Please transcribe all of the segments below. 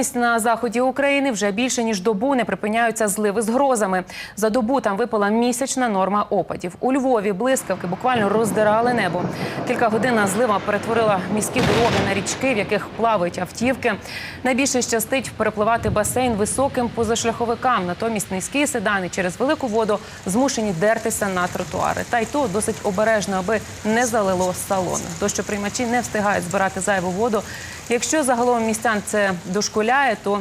Натомість на заході України вже більше ніж добу не припиняються зливи з грозами. За добу там випала місячна норма опадів. У Львові блискавки буквально роздирали небо. Кілька годин злива перетворила міські дороги на річки, в яких плавають автівки. Найбільше щастить перепливати басейн високим позашляховикам. Натомість низькі седани через велику воду змушені дертися на тротуари. Та й то досить обережно, аби не залило салон. Дощоприймачі не встигають збирати зайву воду. Якщо загалом містян це дошкуляє, то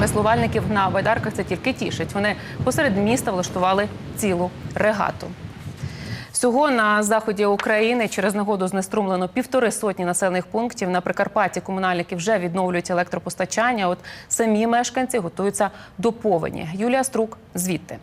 веслувальників на байдарках це тільки тішить. Вони посеред міста влаштували цілу регату. Всього на заході України через негоду знеструмлено півтори сотні населених пунктів. На Прикарпатті комунальники вже відновлюють електропостачання. От самі мешканці готуються до повені. Юлія Струк звідти.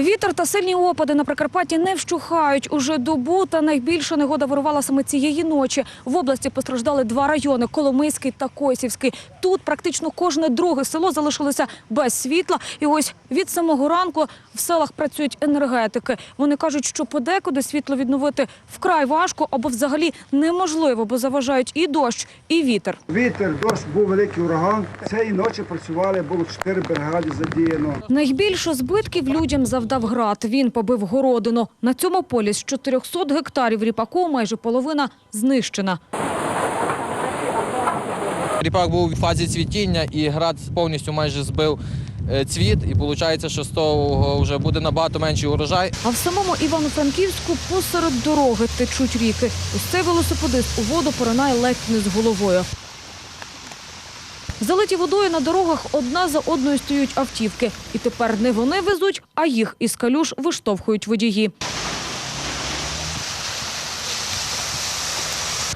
Вітер та сильні опади на Прикарпатті не вщухають. Уже добу та найбільша негода вирувала саме цієї ночі. В області постраждали два райони – Коломийський та Косівський. Тут практично кожне друге село залишилося без світла. І ось від самого ранку в селах працюють енергетики. Вони кажуть, що подекуди світло відновити вкрай важко або взагалі неможливо, бо заважають і дощ, і вітер. Вітер, дощ, був великий ураган. Цієї ночі працювали, було чотири бригади задіяно. Найбільше збитків людям завдав град. Він побив городину. На цьому полі з 400 гектарів ріпаку майже половина знищена. Ріпак був у фазі цвітіння і град повністю майже збив е, цвіт. І виходить, що з того вже буде набагато менший урожай. А в самому Івано-Франківську посеред дороги течуть ріки. Ось цей велосипедист у воду поринає ледь не з головою. Залиті водою на дорогах одна за одною стоють автівки. І тепер не вони везуть, а їх із калюш виштовхують водії.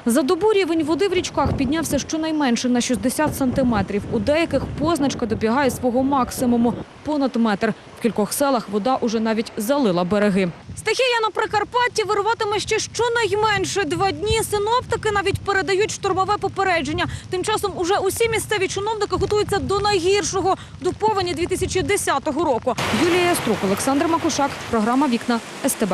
За добу рівень води в річках піднявся щонайменше на 60 сантиметрів. У деяких позначка добігає свого максимуму – понад метр. В кількох селах вода уже навіть залила береги. Стихія на Прикарпатті вируватиме ще щонайменше два дні. Синоптики навіть передають штормове попередження. Тим часом уже усі місцеві чиновники готуються до найгіршого – до повені 2010 року. Юлія Яструк, Олександр Макушак. Програма «Вікна» СТБ.